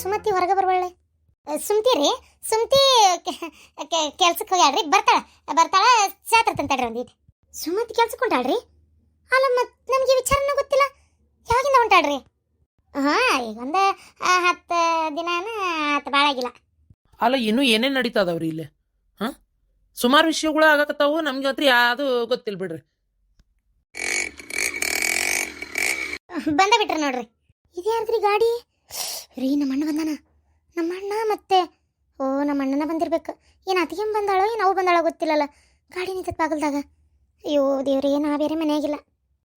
ಸುಮತಿ ಹೊರಗೆ ಬರ್ಬಳ್ಳೆ ಸುಮ್ತಿ ರೀ ಸುಮ್ತಿ ಕೆಲ್ಸಕ್ಕೆ ಹೋಗ್ಯಾಳ್ರಿ ಬರ್ತಾಳ ಬರ್ತಾಳ ಜಾತ್ರೆ ತಂತಾಡ್ರಿ ಒಂದಿಟ್ಟು ಸುಮತಿ ಕೆಲ್ಸಕ್ಕೆ ಹೊಂಟಾಳ್ರಿ? ಅಲ್ಲ ಮತ್ತೆ ನಮಗೆ ವಿಚಾರನೂ ಗೊತ್ತಿಲ್ಲ. ಯಾವಾಗಿಂದ ಹೊಂಟಾಳ್ರಿ? ಹಾ ಈಗ ಒಂದು ಹತ್ತು ದಿನಾನ ಹತ್ತು ಭಾಳ ಆಗಿಲ್ಲ. ಅಲ್ಲ ಇನ್ನೂ ಏನೇನು ನಡೀತದವ್ರಿ ಇಲ್ಲಿ? ಹಾಂ? ಸುಮಾರು ವಿಷಯಗಳು ಆಗಕತ್ತಾವು ನಮ್ಗೆ ಹತ್ರ ಯಾವುದು ಗೊತ್ತಿಲ್ಲ ಬಿಡ್ರಿ. ಬಂದ ಬಿಟ್ರಿ ನೋಡ್ರಿ. ಇದ್ಯಾರ್ದ್ರಿ ಗಾಡಿ? ರೀ ನಮ್ಮ ಅಣ್ಣ ಬಂದಾನ. ನಮ್ಮ ಅಣ್ಣ ಮತ್ತೆ ಓ ನಮ್ಮ ಅಣ್ಣನ ಬಂದಿರ್ಬೇಕು. ಏನು ಅತಿಗೆ ಬಂದಾಳೋ ಏನು ಅವು ಬಂದಾಳೋ ಗೊತ್ತಿಲ್ಲಲ್ಲ. ಗಾಡಿ ನಿಂತ ಬಾಗಲ್ದಾಗ. ಅಯ್ಯೋ ದೇವ್ರಿ ನಾ ಬೇರೆ ಮನೆಯಾಗಿಲ್ಲ.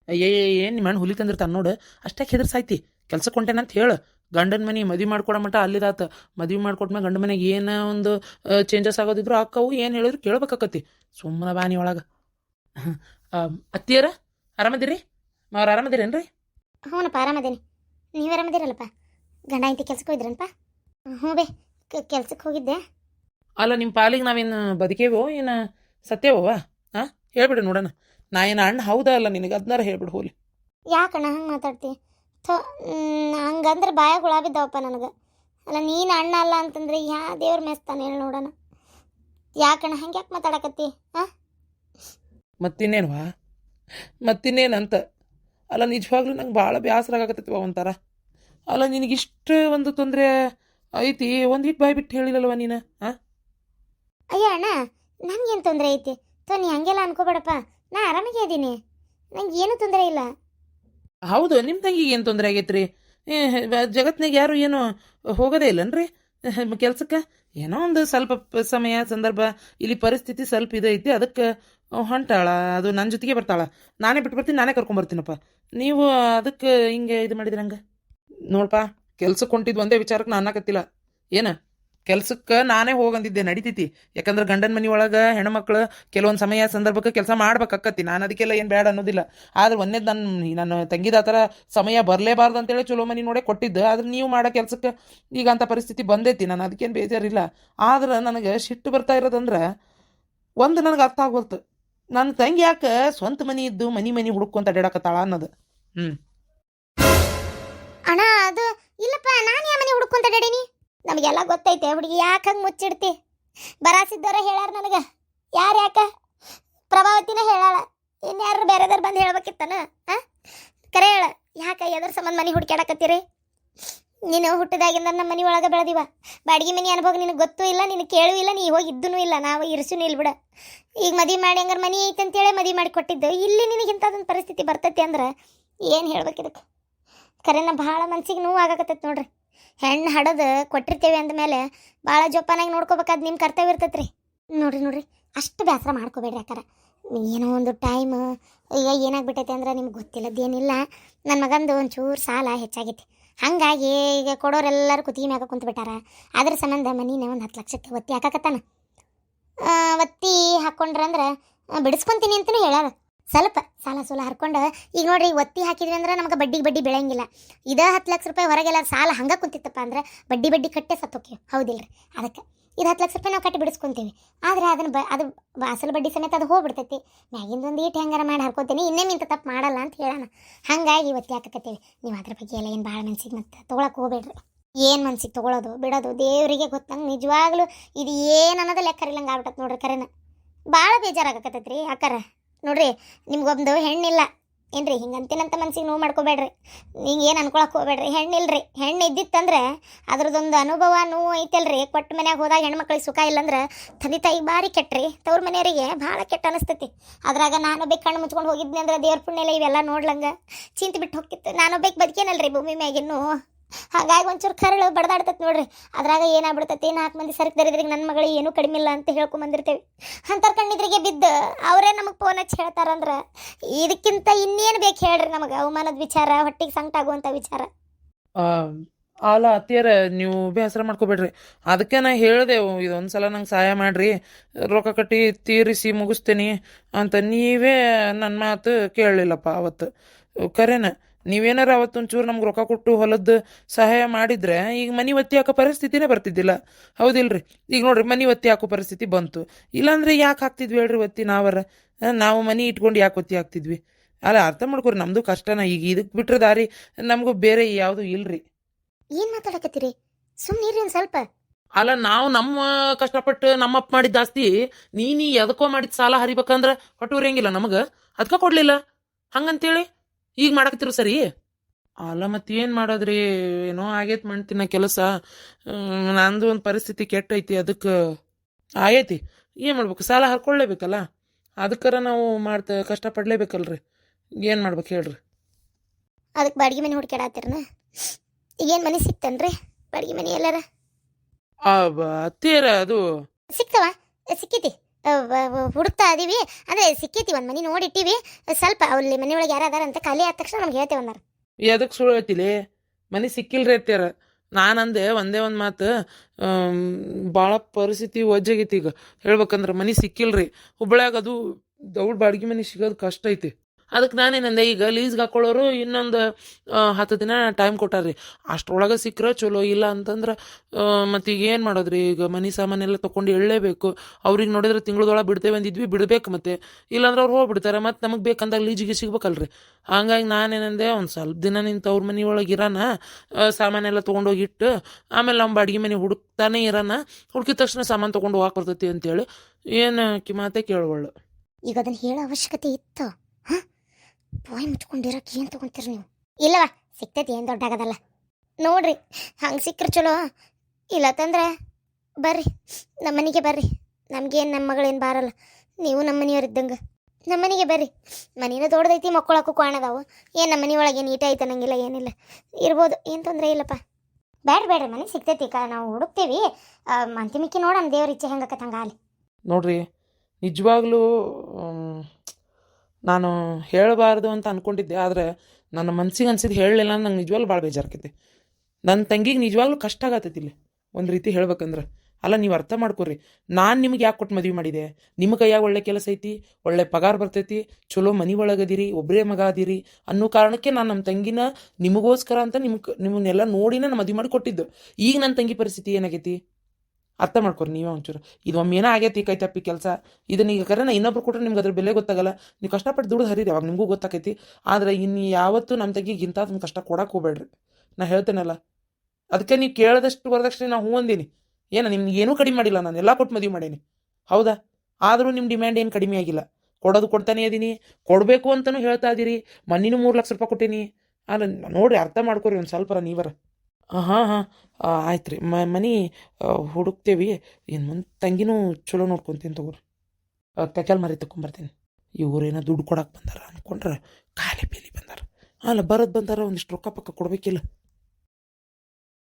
ಅಯ್ಯ ಏನು ನಿಮ್ಮ ಅಣ್ಣ ಹುಲಿ ತಂದಿರ್ತಾನೆ ನೋಡು. ಅಷ್ಟೇ ಸಾಯ್ತಿ ಕೆಲ್ಸಕ್ಕೆ ಹೊಂಟೇನಂತ ಹೇಳು. ಗಂಡನ ಮನೆ ಮದುವೆ ಮಾಡ್ಕೊಡೋ ಮಟ್ಟ ಅಲ್ಲಿದಾತ. ಮದುವೆ ಮಾಡ್ಕೊಟ್ಮೇಲೆ ಗಂಡ ಮನೆಗೆ ಏನೋ ಒಂದು ಚೇಂಜಸ್ ಆಗೋದಿದ್ರು ಅಕ್ಕವು ಏನು ಹೇಳಿದ್ರು ಕೇಳ್ಬೇಕಾಕತಿ ಸುಮ್ಮನೆ ಬಾನಿ ಒಳಗೆ. ಅತ್ತಿಯರ ಆರಾಮದಿರಿ? ಅವ್ರು ಆರಾಮದಿರೇನ್ರಿ? ಹ್ಞೂನಪ್ಪ ಆರಾಮದೇನಿ. ನೀವು ಆರಾಮದಿರಲ್ಲಪ್ಪ? ಗಂಡ ಇಂತಿ ಕೆಲ್ಸಕ್ಕೆ ಹೋಗಿದ್ರನಪ್ಪ? ಹ್ಞೂ ಬೇ ಕೆಲ್ಸಕ್ಕೆ ಹೋಗಿದ್ದೆ. ಅಲ್ಲ ನಿಮ್ಮ ಪಾಲಿಗೆ ನಾವೇನು ಬದುಕೇವೋ ಏನು ಸತ್ಯವವ ಹಾಂ ಹೇಳ್ಬಿಡು ನೋಡೋಣ. ನಾ ಏನು ಅಣ್ಣ ಹೌದಾ ಅಲ್ಲ ನಿನಗೆ? ಅದನ್ನಾರ ಹೇಳ್ಬಿಡು ಹೋಲಿ. ಯಾಕಣ್ಣ ಹಂಗೆ ಮಾತಾಡ್ತಿ? ಥೋ ಹಂಗಂದ್ರೆ ಬಾಯ ಹುಳ ಬಿದ್ದಾವಪ್ಪ ನನಗೆ. ಅಲ್ಲ ನೀನು ಅಣ್ಣ ಅಲ್ಲ ಅಂತಂದ್ರೆ ಯಾ ದೇವ್ರ ಮೆಸ್ತಾನೆ ಹೇಳಿ ನೋಡೋಣ. ಯಾಕಣ್ಣ ಹಂಗೆ ಯಾಕೆ ಮಾತಾಡಕತ್ತಿ ಹಾಂ ಮತ್ತಿನ್ನೇನ್ವಾ ಮತ್ತಿನ್ನೇನಂತ? ಅಲ್ಲ ನಿಜವಾಗ್ಲೂ ನಂಗೆ ಭಾಳ ಬೇಸರ ಆಗಕತ್ತೈತಿವ ಒಂಥರ. ಅಲ್ಲ ನಿನಗಿಷ್ಟು ಒಂದು ತೊಂದರೆ ಐತಿ? ಒಂದಿಟ್ಟು ಬಾಯ್ ಬಿಟ್ಟು ಹೇಳಿಲ್ಲಲ್ವ ನೀನು? ಹಾಂ ಅಯ್ಯ ಅಣ್ಣ ನನಗೇನು ತೊಂದರೆ ಐತಿ? ತೋ ನೀ ಹಂಗೆಲ್ಲ ಅನ್ಕೋಬೇಡಪ್ಪ. ನಾ ಆರಾಮಾಗೆ ಇದ್ದೀನಿ ನಂಗೆ ಏನು ತೊಂದರೆ ಇಲ್ಲ. ಹೌದು ನಿಮ್ಮ ತಂಗಿಗೆ ಏನು ತೊಂದರೆ ಆಗೈತ್ರಿ? ಜಗತ್ನಾಗ ಯಾರು ಏನು ಹೋಗೋದೇ ಇಲ್ಲನ್ರಿ? ಕೆಲ್ಸಕ್ಕೆ? ಏನೋ ಒಂದು ಸ್ವಲ್ಪ ಸಮಯ ಸಂದರ್ಭ ಇಲ್ಲಿ ಪರಿಸ್ಥಿತಿ ಸ್ವಲ್ಪ ಇದೈತಿ ಅದಕ್ಕೆ ಹೊಂಟಾಳ. ಅದು ನನ್ನ ಜೊತೆಗೆ ಬರ್ತಾಳ. ನಾನೇ ಬಿಟ್ಟು ಬರ್ತೀನಿ ನಾನೇ ಕರ್ಕೊಂಬರ್ತೀನಪ್ಪ. ನೀವು ಅದಕ್ಕೆ ಹಿಂಗೆ ಇದು ಮಾಡಿದ್ರಿ ಹಂಗೆ ನೋಡಪ್ಪ ಕೆಲ್ಸಕ್ಕೆ ಹೊಂಟಿದ್ದು ಒಂದೇ ವಿಚಾರಕ್ಕೆ ನಾನು ಅನ್ನಕತ್ತಿಲ್ಲ ಏನು? ಕೆಲ್ಸಕ್ಕೆ ನಾನೇ ಹೋಗಂದಿದ್ದೆ, ನಡಿತೈತಿ. ಯಾಕಂದ್ರೆ ಗಂಡನ ಮನೆ ಒಳಗೆ ಹೆಣ್ಮಕ್ಳು ಕೆಲವೊಂದು ಸಮಯ ಸಂದರ್ಭಕ್ಕೆ ಕೆಲಸ ಮಾಡ್ಬೇಕಾಕತ್ತಿ ನಾನು ಅದಕ್ಕೆಲ್ಲ ಏನು ಬೇಡ ಅನ್ನೋದಿಲ್ಲ. ಆದ್ರೆ ಒಂದೇ ನನ್ನ ನನ್ನ ತಂಗಿದ ಆ ಥರ ಸಮಯ ಬರಲೇಬಾರ್ದು ಅಂತೇಳಿ ಚಲೋ ಮನೆ ನೋಡೇ ಕೊಟ್ಟಿದ್ದು. ಆದ್ರೆ ನೀವು ಮಾಡೋ ಕೆಲಸಕ್ಕೆ ಈಗ ಅಂಥ ಪರಿಸ್ಥಿತಿ ಬಂದೈತಿ. ನಾನು ಅದಕ್ಕೇನು ಬೇಜಾರಿಲ್ಲ. ಆದ್ರೆ ನನಗೆ ಸಿಟ್ಟು ಬರ್ತಾ ಇರೋದಂದ್ರೆ ಒಂದು ನನಗೆ ಅರ್ಥ ಆಗೋಲ್ತು. ನನ್ನ ತಂಗಿ ಯಾಕೆ ಸ್ವಂತ ಮನೆ ಇದ್ದು ಮನಿ ಮನಿ ಹುಡುಕೊಂತ ಅಡ್ಡಾಡಕತ್ತಾಳ ಅನ್ನೋದು. ಹ್ಞೂ ಅಣ್ಣ, ಅದು ಇಲ್ಲಪ್ಪ, ನಾನು ಯಾವ ಮನೆ ಹುಡ್ಕೊಂತ ಡಡೀನಿ ನಮಗೆಲ್ಲ ಗೊತ್ತೈತೆ, ಹುಡುಗಿ ಯಾಕೆ ಹಂಗೆ ಮುಚ್ಚಿಡ್ತಿ? ಬರಾಸಿದ್ದವ್ರ ಹೇಳ್ಯಾರ ನನಗೆ. ಯಾರು ಯಾಕ? ಪ್ರಭಾವತಿನ ಹೇಳಾಳ. ಇನ್ಯಾರು ಬೇರೆದವ್ರು ಬಂದು ಹೇಳ್ಬೇಕಿತ್ತನ? ಹಾಂ ಕರೆ ಹೇಳ, ಯಾಕೆ ಎದ್ರ ಸಂಬಂಧ ಮನೆ ಹುಡುಕ್ಯಾಡಕತ್ತೀರಿ? ನೀನು ಹುಟ್ಟಿದಾಗಿಂದ ನಮ್ಮ ಮನೆ ಒಳಗೆ ಬೆಳೆದಿವ. ಬಾಡಿಗೆ ಮನೆ ಅನುಭವ ನಿನಗೆ ಗೊತ್ತೂ ಇಲ್ಲ ನಿನಗೆ ಕೇಳೂ ಇಲ್ಲ, ನೀ ಹೋಗಿ ಇದ್ದೂ ಇಲ್ಲ, ನಾವು ಇರಿಸೂ ಇಲ್ಲ ಬಿಡ. ಈಗ ಮದುವೆ ಮಾಡಿ ಹಂಗಾರೆ ಮನೆ ಐತೆ ಅಂತೇಳಿ ಮದುವೆ ಮಾಡಿ ಕೊಟ್ಟಿದ್ದು, ಇಲ್ಲಿ ನಿನಗೆ ಇಂಥದ್ದೊಂದು ಪರಿಸ್ಥಿತಿ ಬರ್ತೈತಿ ಅಂದ್ರೆ ಏನು ಹೇಳ್ಬೇಕು ಇದಕ್ಕೆ ಕರೆನ ಭಾಳ ಮನ್ಸಿಗೆ ನೋವು ಆಗಾಕತ್ತೈತೆ ನೋಡ್ರಿ. ಹೆಣ್ಣು ಹಡದು ಕೊಟ್ಟಿರ್ತೇವೆ ಅಂದಮೇಲೆ ಭಾಳ ಜೋಪಾನಾಗಿ ನೋಡ್ಕೋಬೇಕಾದ್ ನಿಮ್ಮ ಕರ್ತವ್ಯ ಇರ್ತೈತೆ ರೀ ನೋಡ್ರಿ ನೋಡ್ರಿ, ಅಷ್ಟು ಬೇಸರ ಮಾಡ್ಕೋಬೇಡ್ರಿ ಯಾಕಾರ ಏನೋ ಒಂದು ಟೈಮ್ ಈಗ ಏನಾಗ್ಬಿಟ್ಟೈತೆ ಅಂದ್ರೆ ನಿಮ್ಗೆ ಗೊತ್ತಿಲ್ಲದೇನಿಲ್ಲ. ನನ್ನ ಮಗಂದು ಒಂಚೂರು ಸಾಲ ಹೆಚ್ಚಾಗೈತಿ. ಹಾಗಾಗಿ ಈಗ ಕೊಡೋರೆಲ್ಲರೂ ಕುತ್ತಿಗೆ ಮ್ಯಾಗ ಕುಂತ್ಬಿಟ್ಟಾರ ಅದ್ರ ಸಂಬಂಧ ಮನಿನ ಒಂದು ಹತ್ತು ಲಕ್ಷಕ್ಕೆ ಒತ್ತಿ ಹಾಕಾಕತ್ತಾನ. ಒತ್ತಿ ಹಾಕ್ಕೊಂಡ್ರಂದ್ರೆ ಬಿಡಿಸ್ಕೊಂತೀನಿ ಅಂತಲೂ ಹೇಳ್ಯಾರ ಸ್ವಲ್ಪ ಸಾಲ ಸೂಲ ಹರ್ಕೊಂಡು, ಈಗ ನೋಡ್ರಿ ಒತ್ತಿ ಹಾಕಿದ್ವಿ ಅಂದ್ರೆ ನಮ್ಗೆ ಬಡ್ಡಿ ಬಡ್ಡಿ ಬೆಳೆಯಂಗಿಲ್ಲ. ಇದ ಹತ್ತು ಲಕ್ಷ ರೂಪಾಯಿ ಹೊರಗೆಲ್ಲ ಸಾಲ ಹಂಗೆ ಕುಂತಿತ್ತಪ್ಪ ಅಂದ್ರೆ ಬಡ್ಡಿ ಬಡ್ಡಿ ಕಟ್ಟೆ ಹೌದಿಲ್ಲ ಹೌದಿಲ್ರಿ? ಅದಕ್ಕೆ ಇದು ಹತ್ತು ಲಕ್ಷ ರೂಪಾಯಿ ನಾವು ಕಟ್ಟಿ ಬಿಡಿಸ್ಕೊಂತೀವಿ. ಆದರೆ ಅದನ್ನು ಬ, ಅದು ಅಸಲು ಬಡ್ಡಿ ಸಮೇತ ಅದು ಹೋಗ್ಬಿಡ್ತೈತಿ. ಮ್ಯಾಗಿಂದ ಒಂದು ಈಟ್ ಹೆಂಗಾರ ಮಾಡಿ ಹರ್ಕೋತೀನಿ ಇನ್ನೇನು ಇಂಥ ತಪ್ಪು ಮಾಡಲ್ಲ ಅಂತ ಹೇಳೋಣ. ಹಾಗಾಗಿ ಒತ್ತಿ ಹಾಕಕತ್ತೀವಿ ನೀವು ಅದ್ರ ಬಗ್ಗೆ ಎಲ್ಲ ಏನು ಭಾಳ ಮನ್ಸಿಗೆ ಮತ್ತೆ ತೊಗೊಳಕ್ಕೆ ಹೋಗ್ಬೇಡ್ರಿ. ಏನು ಮನ್ಸಿಗೆ ತೊಗೊಳೋದು, ಬಿಡೋದು, ದೇವರಿಗೆ ಗೊತ್ತಂಗೆ ನಿಜವಾಗ್ಲೂ ಇದು ಏನು ಅನ್ನೋದು ಲೆಕ್ಕರಿಲ್ಲಂಗೆ ಆಗ್ಬಿಟ್ಟತ್ ನೋಡ್ರಿ ಕರೆನ. ಭಾಳ ಬೇಜಾರಾಗಕತ್ತೈತ್ರಿ ಯಾಕಾರ ನೋಡ್ರಿ, ನಿಮ್ಗೊಂದು ಹೆಣ್ಣಿಲ್ಲ. ಏನ್ರಿ, ಹಿಂಗಂತಿನಂತ ಮನ್ಸಿಗೆ ನೋವು ಮಾಡ್ಕೋಬೇಡ್ರಿ. ನೀವು ಏನು ಅನ್ಕೊಳಕ್ ಹೋಗ್ಬೇಡ್ರಿ. ಹೆಣ್ಣಿಲ್ರಿ. ಹೆಣ್ಣು ಇದ್ದಿತ್ತಂದ್ರೆ ಅದ್ರದ್ದೊಂದು ಅನುಭವ ನೋವು ಐತಲ್ರಿ. ಕೊಟ್ಟ ಮನ್ಯಾಗ ಹೋದಾಗ ಹೆಣ್ಮಕ್ಳಿಗೆ ಸುಖ ಇಲ್ಲಂದ್ರೆ ತಂದೆ ತಾಯಿಗೆ ಭಾರಿ ಕೆಟ್ಟ್ರಿ ತವ್ರ ಮನೆಯವರಿಗೆ ಭಾಳ ಕೆಟ್ಟ ಅನಿಸ್ತೈತಿ. ಅದ್ರಾಗ ನಾನೊಬ್ಬ ಕಣ್ಣು ಮುಚ್ಕೊಂಡು ಹೋಗಿದ್ನಿ ಅಂದ್ರೆ ದೇವ್ರ ಪುಣ್ಯಲ್ಲ ಇವೆಲ್ಲ ನೋಡ್ಲಂಗೆ. ಚಿಂತೆ ಬಿಟ್ಟು ಹೋಗ್ತಿತ್ತು. ನಾನೊಬ್ಬ ಬದುಕೇನಲ್ರಿ ಭೂಮಿ ಮ್ಯಾಗಿನ್ನು? ಹಾಗಾಗಿ ಒಂಚೂರು ಕರಳು ಬಡ್ದಾಡ್ತೈತಿ ನೋಡ್ರಿ. ಅದ್ರಾಗ ಏನಾಗ್ಬಿಡ್ತೈತಿ ನಾಲ್ಕು ಮಂದಿ ಸರಕು ದರಿದ್ರಿಗೆ ನನ್ನ ಮಗಳಿಗೆ ಏನೂ ಕಡಿಮೆ ಇಲ್ಲ ಅಂತ ಹೇಳ್ಕೊಂಬಂದಿರ್ತೇವೆ ಅಂಥವ್ರ ಕಣ್ಣಿದ್ರಿಗೆ ಬಿದ್ದು ಅವರೇ ನಮಗೆ ಫೋನ್ ಹಚ್ಚಿ ಹೇಳ್ತಾರಂದ್ರೆ ಇದಕ್ಕಿಂತ ಇನ್ನೇನು ಬೇಕು ಹೇಳ್ರಿ ನಮಗೆ ಅವಮಾನದ ವಿಚಾರ, ಹೊಟ್ಟಿಗೆ ಸಂಕಟ ಆಗುವಂಥ ವಿಚಾರ. ಅಲ್ಲ ಅತ್ತಿಯರ ನೀವು ಬೇಸರ ಮಾಡ್ಕೋಬೇಡ್ರಿ. ಅದಕ್ಕೆ ನಾ ಹೇಳಿದೆ ಇದೊಂದು ಸಲ ನಂಗೆ ಸಹಾಯ ಮಾಡಿರಿ. ರೊಕ್ಕ ಕಟ್ಟಿ ತೀರಿಸಿ ಮುಗಿಸ್ತೀನಿ ಅಂತ ನೀವೇ ನನ್ನ ಮಾತು ಕೇಳಲಿಲ್ಲಪ್ಪ ಅವತ್ತು. ಕರೆನ ನೀವೇನಾರ ಅವತ್ತೊಂಚೂರು ನಮ್ಗೆ ರೊಕ್ಕ ಕೊಟ್ಟು ಹೊಲದ್ದು ಸಹಾಯ ಮಾಡಿದ್ರೆ ಈಗ ಮನೆ ಒತ್ತಿ ಹಾಕೋ ಪರಿಸ್ಥಿತಿನೇ ಬರ್ತಿದ್ದಿಲ್ಲ. ಹೌದಿಲ್ರಿ? ಈಗ ನೋಡ್ರಿ ಮನೆ ಒತ್ತಿ ಹಾಕೋ ಪರಿಸ್ಥಿತಿ ಬಂತು. ಇಲ್ಲಾಂದ್ರೆ ಯಾಕೆ ಹಾಕ್ತಿದ್ವಿ ಹೇಳ್ರಿ ಒತ್ತಿ ನಾವರ? ನಾವು ಮನೆ ಇಟ್ಕೊಂಡು ಯಾಕೆ ಒತ್ತಿ ಹಾಕ್ತಿದ್ವಿ? ಅಲ್ಲ ಅರ್ಥ ಮಾಡ್ಕೊರಿ ನಮ್ಮದು ಕಷ್ಟನ ಈಗ ಇದಕ್ಕೆ ಬಿಟ್ಟರೆ ದಾರಿ ನಮಗೂ ಬೇರೆ ಯಾವುದು ಇಲ್ರಿ. ಏನು ಮಾತಾಡಕತ್ತೀರಿ? ಸುಮ್ಮನಿರಿ ಒಂದು ಸ್ವಲ್ಪ. ಅಲ್ಲ ನಾವು ನಮ್ಮ ಕಷ್ಟಪಟ್ಟು ನಮ್ಮಪ್ಪ ಮಾಡಿದ ಜಾಸ್ತಿ ನೀ ಎದಕ್ಕೋ ಮಾಡಿದ ಸಾಲ ಹರಿಬೇಕಂದ್ರ ಹೊಟ್ಟುರಿಯಂಗಿಲ್ಲ ನಮಗ? ಅದಕ್ಕ ಕೊಡ್ಲಿಲ್ಲ? ಹಂಗಂತೇಳಿ? ಈಗ ಮಾಡಕತ್ತಿರು ಸರಿ? ಅಲ್ಲ ಮತ್ತೆ ಏನು ಮಾಡೋದ್ರಿ? ಏನೋ ಆಗೈತಿ ಮಾಡ್ತೀನ ಕೆಲಸ. ನಂದು ಒಂದು ಪರಿಸ್ಥಿತಿ ಕೆಟ್ಟೈತಿ ಅದಕ್ಕೆ ಆಗೈತಿ ಏನು ಮಾಡ್ಬೇಕು? ಸಾಲ ಹರ್ಕೊಳ್ಳೇಬೇಕಲ್ಲ? ಅದಕ್ಕರ ನಾವು ಮಾಡ್ತಾ ಕಷ್ಟಪಡ್ಲೇಬೇಕಲ್ರಿ. ಏನು ಮಾಡ್ಬೇಕು ಹೇಳ್ರಿ? ಅದಕ್ಕೆ ಬಾಡಿಗೆ ಮನೆ ಹುಡ್ಕ್ಯಾಡತ್ತೀರನ ಈಗೇನು ಮನೆ ಸಿಕ್ತನ್ರಿ? ಬಾಡಿಗೆ ಮನೆ ಎಲ್ಲಾರ? ಅತ್ತೇರ ಅದು. ಸಿಕ್ತವಾ? ಸಿಕ್ಕೈತಿ? ಹುಡುಕ್ತಾ ಇದೀವಿ. ಅಂದ್ರೆ ಸಿಕ್ಕೈತಿ ಒಂದು ಮನೆ ನೋಡಿಟ್ಟಿವಿ. ಸ್ವಲ್ಪ ಅಲ್ಲಿ ಮನೆ ಒಳಗೆ ಯಾರು ಅಂತ ಖಾಲಿ ಆದ ತಕ್ಷಣ ನಮ್ಗೆ ಹೇಳ್ತೇವೆ ಅನ್ನಾರ ಎದಕ್ಕೆ ಸುಳ್ಳು ಹೇಳ್ತಿಲಿ? ಮನೆ ಸಿಕ್ಕಿಲ್ರಿ ಅತ್ಯಾರ ಅಂದೆ ಒಂದೇ ಒಂದು ಮಾತು ಭಾಳ ಪರಿಸ್ಥಿತಿ ಒಜ್ಜಾಗೈತಿ ಈಗ. ಹೇಳ್ಬೇಕಂದ್ರೆ ಮನೆ ಸಿಕ್ಕಿಲ್ರಿ. ಹುಬ್ಬಳ್ಯಾಗ ಅದು ದೌಡ್ ಬಾಡಿಗೆ ಮನೆ ಸಿಗೋದು ಕಷ್ಟ ಐತಿ. ಅದಕ್ಕೆ ನಾನೇನಂದೆ ಈಗ ಲೀಸ್ಗೆ ಹಾಕೊಳ್ಳೋರು ಇನ್ನೊಂದು ಹತ್ತು ದಿನ ಟೈಮ್ ಕೊಟ್ಟಾರ್ರಿ. ಅಷ್ಟರೊಳಗೆ ಸಿಕ್ಕರೆ ಚಲೋ, ಇಲ್ಲ ಅಂತಂದ್ರೆ ಮತ್ತು ಈಗ ಏನು ಮಾಡೋದ್ರಿ? ಈಗ ಮನೆ ಸಾಮಾನೆಲ್ಲ ತೊಗೊಂಡು ಎಳ್ಳೇಬೇಕು. ಅವ್ರಿಗೆ ನೋಡಿದ್ರೆ ತಿಂಗಳದೊಳಗೆ ಬಿಡ್ತೇವೆ ಅಂದಿದ್ವಿ ಬಿಡಬೇಕು ಮತ್ತೆ. ಇಲ್ಲಾಂದ್ರೆ ಅವ್ರು ಹೋಗ್ಬಿಡ್ತಾರೆ, ಮತ್ತು ನಮಗೆ ಬೇಕಂದಾಗ ಲೀಜಿಗೆ ಸಿಗ್ಬೇಕಲ್ರಿ. ಹಂಗಾಗಿ ನಾನೇನಂದೆ ಒಂದು ಸ್ವಲ್ಪ ದಿನ ನಿಂತು ಅವ್ರ ಮನೆ ಒಳಗೆ ಇರೋಣ ಸಾಮಾನೆಲ್ಲ ತೊಗೊಂಡೋಗಿಟ್ಟು ಆಮೇಲೆ ನಮ್ಮ ಬಾಡಿಗೆ ಮನೆ ಹುಡುಕ್ತಾನೆ ಇರೋಣ ಹುಡುಕಿದ ತಕ್ಷಣ ಸಾಮಾನು ತೊಗೊಂಡು ಹೋಗಕ್ಕೆ ಬರ್ತೈತಿ ಅಂತೇಳಿ, ಏನು ಕಿಮಾತೆ ಕೇಳುವಳು ಈಗ ಅದನ್ನು ಹೇಳೋ ಅವಶ್ಯಕತೆ ಇತ್ತು? ಹಾಂ? ಬಾಯ್ ಮುಚ್ಕೊಂಡಿರಕ್ಕೆ ಏನು ತಗೊಂತೀರಿ ನೀವು. ಇಲ್ಲವ ಸಿಕ್ತೈತಿ ಏನು ದೊಡ್ಡ ಆಗದಲ್ಲ ನೋಡ್ರಿ, ಹಂಗೆ ಸಿಕ್ಕರೆ ಚಲೋ. ಇಲ್ಲ ತಂದ್ರೆ ಬರ್ರಿ ನಮ್ಮ ಮನೆಗೆ ಬರ್ರಿ. ನಮಗೇನು ನಮ್ಮ ಮಗಳೇನು ಬಾರಲ್ಲ. ನೀವು ನಮ್ಮ ಮನೆಯವ್ರು ಇದ್ದಂಗೆ. ನಮ್ಮ ಮನೆಗೆ ಬರ್ರಿ. ಮನೇನ ದೊಡ್ಡದೈತಿ, ಮಕ್ಕಳಕ್ಕೂ ಕಾಣದಾವು ಏನು ನಮ್ಮ ಮನೆ ಒಳಗೆ ನೀಟ ಐತೆ ಅನ್ನಂಗಿಲ್ಲ, ಏನಿಲ್ಲ. ಇರ್ಬೋದು, ಏನು ತೊಂದರೆ ಇಲ್ಲಪ್ಪ. ಬೇಡ ಬೇಡ್ರಿ ಮನೆ ಸಿಗ್ತೈತಿ. ಕ, ನಾವು ಹುಡುಕ್ತೀವಿ. ಅಂತಿಮಿಕ್ಕಿ ನೋಡೋಣ ದೇವ್ರ ಇಚ್ಛೆ ಹೆಂಗಕ್ಕ ತಂಗಾಲಿ ನೋಡ್ರಿ, ನಿಜವಾಗ್ಲೂ ನಾನು ಹೇಳಬಾರ್ದು ಅಂತ ಅಂದ್ಕೊಂಡಿದ್ದೆ ಆದರೆ ನನ್ನ ಮನ್ಸಿಗೆ ಅನ್ಸಿದ್ದು ಹೇಳಲಿಲ್ಲ ನಂಗೆ ನಿಜವಾಗ್ಲೂ ಭಾಳ ಬೇಜಾರಾಕೈತಿ. ನನ್ನ ತಂಗಿಗೆ ನಿಜವಾಗ್ಲೂ ಕಷ್ಟ ಆಗತ್ತೈತಿ ಇಲ್ಲಿ. ಒಂದು ರೀತಿ ಹೇಳ್ಬೇಕಂದ್ರೆ, ಅಲ್ಲ ನೀವು ಅರ್ಥ ಮಾಡ್ಕೊರಿ, ನಾನು ನಿಮ್ಗೆ ಯಾಕೆ ಕೊಟ್ಟು ಮದುವೆ ಮಾಡಿದೆ? ನಿಮ್ಮ ಕೈಯಾಗ ಒಳ್ಳೆ ಕೆಲಸ ಐತಿ, ಒಳ್ಳೆ ಪಗಾರ ಬರ್ತೈತಿ, ಚಲೋ ಮನೆ ಒಳಗದಿರಿ ಒಬ್ಬರೇ ಮಗ ಅದಿರಿ ಅನ್ನೋ ಕಾರಣಕ್ಕೆ ನಾನು ನಮ್ಮ ತಂಗಿನ ನಿಮಗೋಸ್ಕರ ಅಂತ ನಿಮ್ಗೆ ನಿಮ್ಮನ್ನೆಲ್ಲ ನೋಡಿನೇ ನಾನು ಮದುವೆ ಮಾಡಿ ಕೊಟ್ಟಿದ್ದು. ಈಗ ನನ್ನ ತಂಗಿ ಪರಿಸ್ಥಿತಿ ಏನಾಗೈತಿ? ಅರ್ಥ ಮಾಡ್ಕೊರಿ ನೀವೇ ಒಂಚೂರು. ಇದು ಒಮ್ಮೆ ಏನೋ ಆಗೈತಿ ಕೈ ತಪ್ಪಿ ಕೆಲಸ. ಇದನ್ನ ಈಗ ಕರೆ ನಾ ಇನ್ನೊಬ್ರು ಕೊಟ್ಟರೆ ನಿಮ್ಗೆ ಅದ್ರ ಬೆಲೆ ಗೊತ್ತಾಗಲ್ಲ. ನೀವು ಕಷ್ಟಪಟ್ಟು ದುಡ್ದು ಹರಿರಿ, ಅವಾಗ ನಿಮಗೂ ಗೊತ್ತಾಕೈತಿ. ಆದ್ರೆ ಇನ್ನು ಯಾವತ್ತೂ ನಮ್ಮ ತಂಗಿಗೆ ಇಂಥದ್ದು ಕಷ್ಟ ಕೊಡಕ್ಕೆ ಹೋಗ್ಬೇಡ್ರಿ. ನಾ ಹೇಳ್ತೇನಲ್ಲ. ಅದಕ್ಕೆ ನೀವು ಕೇಳಿದಷ್ಟು ವರದಕ್ಷಿಣೆ ನಾ ಹ್ಞೂ ಅಂದೀನಿ. ಏನ ನಿಮ್ಗೆ ಏನೂ ಕಡಿಮೆ ಮಾಡಿಲ್ಲ, ನಾನು ಎಲ್ಲ ಕೊಟ್ಟು ಮದುವೆ ಮಾಡೀನಿ. ಹೌದಾ? ಆದರೂ ನಿಮ್ಮ ಡಿಮ್ಯಾಂಡ್ ಏನು ಕಡಿಮೆ ಆಗಿಲ್ಲ. ಕೊಡೋದು ಕೊಡ್ತಾನೆ ಇದೀನಿ. ಕೊಡಬೇಕು ಅಂತಲೂ ಹೇಳ್ತಾ ಇದ್ದೀರಿ ಮಣ್ಣಿನೂ ಮೂರು ಲಕ್ಷ ರೂಪಾಯಿ ಕೊಟ್ಟೀನಿ. ಅಲ್ಲ, ನೋಡಿರಿ ಅರ್ಥ ಮಾಡ್ಕೊರಿ ಒಂದು ಸ್ವಲ್ಪ ನೀವರ. ಹಾಂ ಹಾಂ. ಆಯ್ತು ರೀ ಮನೆ ಹುಡುಕ್ತೇವಿ. ಇನ್ನು ಮುಂದೆ ತಂಗಿನೂ ಚಲೋ ನೋಡ್ಕೊತೀನಿ ತಗೋರಿ. ತೆಕಲ್ ಮರಿ ತಗೊಂಬರ್ತೀನಿ ಇವ್ರೇನೋ ದುಡ್ಡು ಕೊಡಕ್ಕೆ ಬಂದಾರ ಅಂದ್ಕೊಂಡ್ರೆ ಖಾಲಿ ಪೀಲಿ ಬಂದಾರ. ಅಲ್ಲ, ಬರೋದು ಬಂದಾರ, ಒಂದಿಷ್ಟು ರೊಕ್ಕ ಪಕ್ಕ ಕೊಡ್ಬೇಕಿಲ್ಲ.